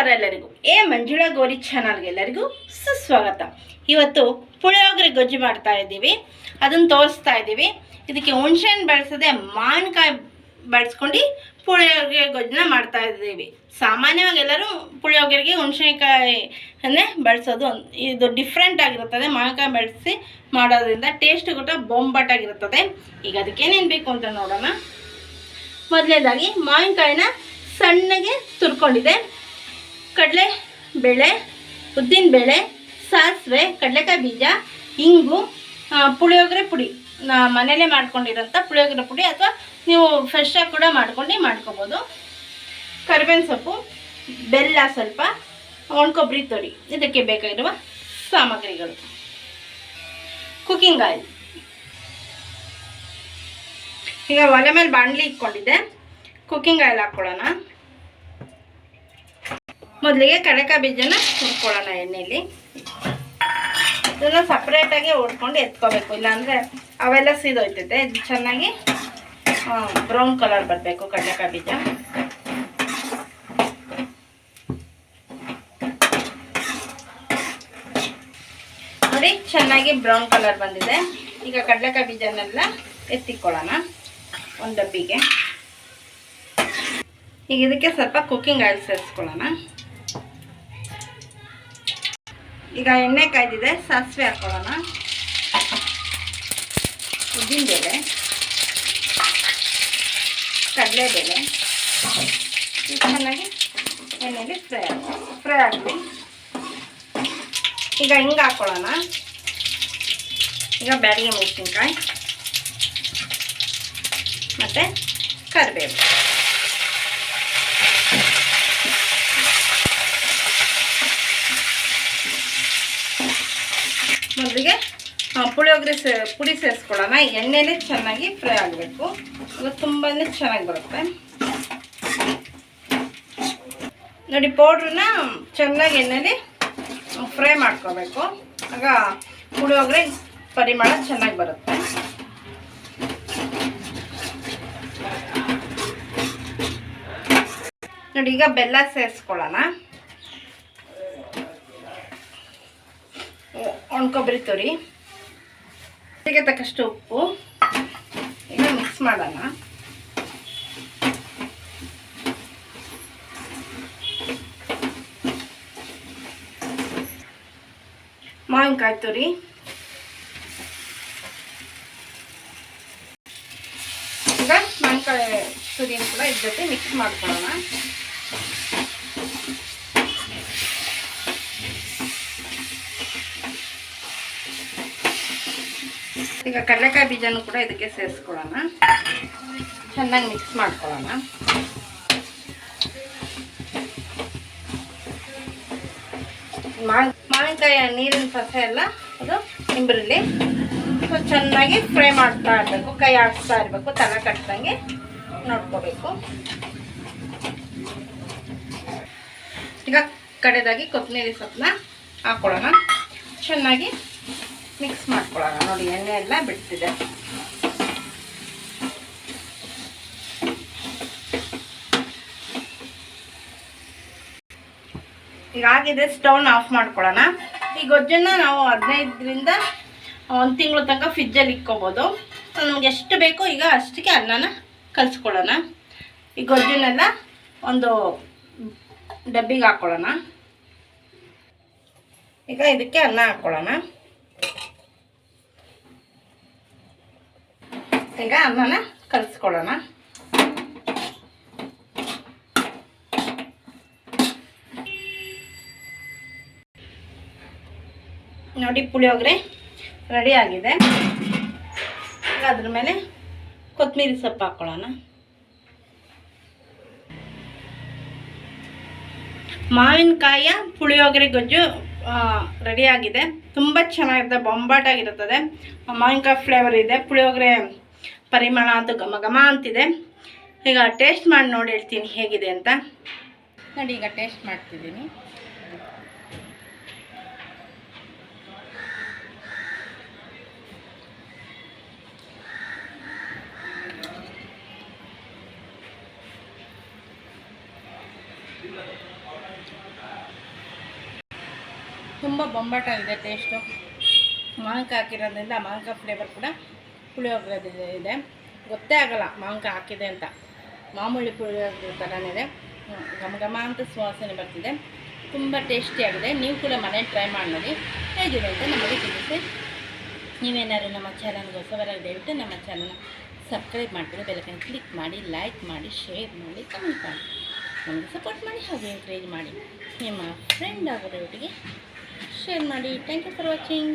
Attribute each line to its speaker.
Speaker 1: ನಮಸ್ಕಾರ ಎಲ್ಲರಿಗೂ. ಎ ಮಂಜುಳಾ ಗೌರಿ ಚಾನಲ್ಗೆ ಎಲ್ಲರಿಗೂ ಸುಸ್ವಾಗತ. ಇವತ್ತು ಪುಳಿಯೋಗರೆ ಗೊಜ್ಜು ಮಾಡ್ತಾ ಇದ್ದೀವಿ. ಅದನ್ನು ತೋರಿಸ್ತಾ ಇದ್ದೀವಿ. ಇದಕ್ಕೆ ಹುಣ್ಸೆಹಣ್ಣು ಬಳಸದೆ ಮಾವಿನಕಾಯಿ ಬಳಸ್ಕೊಂಡು ಪುಳಿಯೋಗರೆ ಗೊಜ್ಜನ್ನ ಮಾಡ್ತಾ ಇದ್ದೀವಿ. ಸಾಮಾನ್ಯವಾಗಿ ಎಲ್ಲರೂ ಪುಳಿಯೋಗರೆಗೆ ಹುಣ್ಸೆಕಾಯಿಯನ್ನೇ ಬಳಸೋದು ಇದು ಡಿಫ್ರೆಂಟ್ ಆಗಿರುತ್ತದೆ. ಮಾವಿನಕಾಯಿ ಬಳಸಿ ಮಾಡೋದ್ರಿಂದ ಟೇಸ್ಟ್ ಕೂಡ ಬೊಂಬಾಟಾಗಿರುತ್ತದೆ. ಈಗ ಅದಕ್ಕೇನೇನು ಬೇಕು ಅಂತ ನೋಡೋಣ. ಮೊದಲನೇದಾಗಿ ಮಾವಿನಕಾಯಿನ ಸಣ್ಣಗೆ ತುರ್ಕೊಂಡಿದೆ. ಕಡಲೆ ಬೇಳೆ, ಉದ್ದಿನ ಬೇಳೆ, ಸಾಸಿವೆ, ಕಡಲೆಕಾಯಿ ಬೀಜ, ಇಂಗು ಪುಳಿಯೋಗರೆ ಪುಡಿ. ನಾ ಮನೆಯಲ್ಲೇ ಮಾಡ್ಕೊಂಡಿರೋಂಥ ಪುಳಿಯೋಗರೆ ಪುಡಿ ಅಥವಾ ನೀವು ಫ್ರೆಶ್ಶಾಗಿ ಕೂಡ ಮಾಡ್ಕೊಂಡು ಮಾಡ್ಕೋಬೋದು. ಕರಿಬೇವಿನ ಸೊಪ್ಪು, ಬೆಲ್ಲ ಸ್ವಲ್ಪ, ಒಣಕೊಬ್ಬರಿ ತೊಡಿ ಇದಕ್ಕೆ ಬೇಕಾಗಿರುವ ಸಾಮಗ್ರಿಗಳು. ಕುಕಿಂಗ್ ಆಯಿಲ್ ಈಗ ಒಲೆ ಮೇಲೆ ಬಾಣಲಿ ಇಟ್ಕೊಂಡಿದ್ದೆ. ಕುಕ್ಕಿಂಗ್ ಆಯಿಲ್ ಹಾಕ್ಕೊಳ್ಳೋಣ. ಮೊದಲಿಗೆ ಕಡಲೆಕಾಯಿ ಬೀಜನ ಹುರ್ಕೊಳ್ಳೋಣ ಎಣ್ಣೆಯಲ್ಲಿ ಇದನ್ನು ಸಪ್ರೇಟಾಗಿ ಹೊಡ್ಕೊಂಡು ಎತ್ಕೋಬೇಕು. ಇಲ್ಲಾಂದರೆ ಅವೆಲ್ಲ ಸೀದೋಯ್ತೈತೆ. ಇದು ಚೆನ್ನಾಗಿ ಬ್ರೌನ್ ಕಲರ್ ಬರಬೇಕು ಕಡಲೆಕಾಯಿ ಬೀಜ. ನೋಡಿ, ಚೆನ್ನಾಗಿ ಬ್ರೌನ್ ಕಲರ್ ಬಂದಿದೆ. ಈಗ ಕಡಲೆಕಾಯಿ ಬೀಜನೆಲ್ಲ ಎತ್ತಿಕೊಳ್ಳೋಣ ಒಂದು ಡಬ್ಬಿಗೆ. ಈಗ ಇದಕ್ಕೆ ಸ್ವಲ್ಪ ಕುಕ್ಕಿಂಗ್ ಆಯಿಲ್ ಸೇರಿಸ್ಕೊಳ್ಳೋಣ. ಈಗ ಎಣ್ಣೆ ಕಾಯ್ದಿದೆ, ಸಾಸಿವೆ ಉದ್ದಿನಬೇಳೆ ಕಡಲೆ ಬೇಳೆ. ಚೆನ್ನಾಗಿ ಎಣ್ಣೆಲಿ ಫ್ರೈ ಫ್ರೈ ಆಗಲಿ. ಈಗ ಹಿಂಗೆ ಹಾಕ್ಕೊಳ್ಳೋಣ ಈಗ ಬ್ಯಾಡಿಗೆ ಮೆಣಸಿನ್ಕಾಯಿ. ಮತ್ತು ಕರಿಬೇವು. ಮೊದಲಿಗೆ ಪುಳಿಯೋಗರೆ ಸೇ, ಪುಡಿ ಸೇರಿಸ್ಕೊಳ್ಳೋಣ. ಎಣ್ಣೆಲಿ ಚೆನ್ನಾಗಿ ಫ್ರೈ ಆಗಬೇಕು. ಅದು ತುಂಬಾ ಚೆನ್ನಾಗಿ ಬರುತ್ತೆ. ನೋಡಿ, ಪೌಡ್ರನ್ನ ಚೆನ್ನಾಗಿ ಎಣ್ಣೆಲಿ ಫ್ರೈ ಮಾಡ್ಕೋಬೇಕು. ಆಗ ಪುಳಿಯೋಗರೆ ಪರಿಮಳ ಚೆನ್ನಾಗಿ ಬರುತ್ತೆ. ನೋಡಿ, ಈಗ ಬೆಲ್ಲ ಸೇರಿಸ್ಕೊಳ್ಳೋಣ. ಒಣಕೊಬ್ಬರಿ ತುರಿ. ಅದಕ್ಕೆ ತಕ್ಕಷ್ಟು ಉಪ್ಪು. ಈಗ ಮಿಕ್ಸ್ ಮಾಡೋಣ. ಮಾವಿನಕಾಯಿ ತುರಿ. ಈಗ ಮಾವಿನಕಾಯಿ ತುರಿಯನ್ನು ಕೂಡ ಇದ್ರ ಜೊತೆ ಮಿಕ್ಸ್ ಮಾಡ್ಕೊಳ್ಳೋಣ. ಈಗ ಕಡಲೆಕಾಯಿ ಬೀಜನೂ ಕೂಡ ಇದಕ್ಕೆ ಸೇರಿಸ್ಕೊಳ್ಳೋಣ. ಚೆನ್ನಾಗಿ ಮಿಕ್ಸ್ ಮಾಡ್ಕೊಳ್ಳೋಣ. ಮಾವಿನ ಮಾವಿನಕಾಯಿ ನೀರಿನ ಸಸೆ ಎಲ್ಲ ಅದು ಇಂಬ್ರಲ್ಲಿ ಸೊ ಚೆನ್ನಾಗಿ ಫ್ರೈ ಮಾಡ್ತಾ ಇರಬೇಕು, ಕೈ ಆಡಿಸ್ತಾ ಇರಬೇಕು, ತಲೆ ಕಟ್ಟದಂಗೆ ನೋಡ್ಕೋಬೇಕು. ಈಗ ಕಡೆದಾಗಿ ಕೊತ್ತಂಬರಿ ಸೊಪ್ಪನ್ನ ಹಾಕೊಳ್ಳೋಣ. ಚೆನ್ನಾಗಿ ಮಿಕ್ಸ್ ಮಾಡ್ಕೊಳ್ಳೋಣ. ನೋಡಿ ಎಣ್ಣೆ ಎಲ್ಲ ಬಿಡ್ತಿದೆ. ಈಗ ಆಗಿದೆ ಸ್ಟವ್ನ ಆಫ್ ಮಾಡ್ಕೊಳ್ಳೋಣ. ಈ ಗೊಜ್ಜನ್ನು ನಾವು ಹದಿನೈದರಿಂದ ಒಂದು ತಿಂಗಳ ತನಕ ಫ್ರಿಜ್ಜಲ್ಲಿ ಇಕ್ಕೋಬೋದು ನಮ್ಗೆ ಎಷ್ಟು ಬೇಕೋ ಈಗ ಅಷ್ಟಕ್ಕೆ ಅನ್ನನ ಕಲಿಸ್ಕೊಳ್ಳೋಣ. ಈ ಗೊಜ್ಜನ್ನೆಲ್ಲ ಒಂದು ಡಬ್ಬಿಗೆ ಹಾಕ್ಕೊಳ್ಳೋಣ ಈಗ ಇದಕ್ಕೆ ಅನ್ನ ಹಾಕ್ಕೊಳ್ಳೋಣ ಈಗ ಅನ್ನನ ಕಲಿಸ್ಕೊಳ್ಳೋಣ. ನೋಡಿ ಪುಳಿಯೋಗರೆ ರೆಡಿ ಆಗಿದೆ. ಅದ್ರ ಮೇಲೆ ಕೊತ್ತಂಬರಿ ಸೊಪ್ಪು ಹಾಕ್ಕೊಳ್ಳೋಣ ಮಾವಿನಕಾಯಿಯ ಪುಳಿಯೋಗರೆ ಗೊಜ್ಜು ರೆಡಿಯಾಗಿದೆ ತುಂಬ ಚೆನ್ನಾಗಿರುತ್ತೆ ಬೊಂಬಾಟಾಗಿರುತ್ತದೆ ಮಾವಿನಕಾಯಿ ಫ್ಲೇವರ್ ಇದೆ. ಪುಳಿಯೋಗರೆ ಪರಿಮಳ ಅಂತೂ ಘಮ ಘಮ ಅಂತಿದೆ. ಈಗ ಟೇಸ್ಟ್ ಮಾಡಿ ನೋಡಿ ಹೇಳ್ತೀನಿ ಹೇಗಿದೆ ಅಂತ. ನೋಡಿ, ಈಗ ಟೇಸ್ಟ್ ಮಾಡ್ತಿದ್ದೀನಿ. ತುಂಬ ಇದೆ, ಟೇಸ್ಟು. ಮಾವಿನಕಾಯಿ ಹಾಕಿರೋದ್ರಿಂದ ಮಾವಿನಕಾಯಿ ಫ್ಲೇವರ್ ಕೂಡ ಪುಳಿಯೋಗರೆ ಇದೆ. ಗೊತ್ತೇ ಆಗಲ್ಲ ಮಾವಿನಕಾಯಿ ಹಾಕಿದೆ ಅಂತ. ಮಾಮೂಲಿ ಪುಳಿಯೋಗರೆ ಥರನೇ ಘಮ ಘಮ ಅಂತ ಸುವಾಸನೆ ಬರ್ತಿದೆ. ತುಂಬ ಟೇಸ್ಟಿಯಾಗಿದೆ ನೀವು ಕೂಡ ಮನೇಲಿ ಟ್ರೈ ಮಾಡಿ ನೋಡಿ ಹೇಗಿದೆ ಅಂತ ನಮಗೆ ತಿಳಿಸಿ. ನೀವೇನಾದ್ರು ನಮ್ಮ ಚಾನಲ್ಗೆ ಹೊಸವರ ದಯವಿಟ್ಟು ನಮ್ಮ ಚಾನಲ್ನ ಸಬ್ಸ್ಕ್ರೈಬ್ ಮಾಡಿಬಿಡಿ ಬೆಲ್ಲಕನ್ನು ಕ್ಲಿಕ್ ಮಾಡಿ ಲೈಕ್ ಮಾಡಿ ಶೇರ್ ಮಾಡಿ ಕಮೆಂಟ್ ಮಾಡಿ. ನಮಗೆ ಸಪೋರ್ಟ್ ಮಾಡಿ, ಹಾಗೆ ಎಂಕರೇಜ್ ಮಾಡಿ. ನಿಮ್ಮ ಫ್ರೆಂಡ್ ಆಗೋದೊಟ್ಟಿಗೆ ಶೇರ್ ಮಾಡಿ. Thank you for watching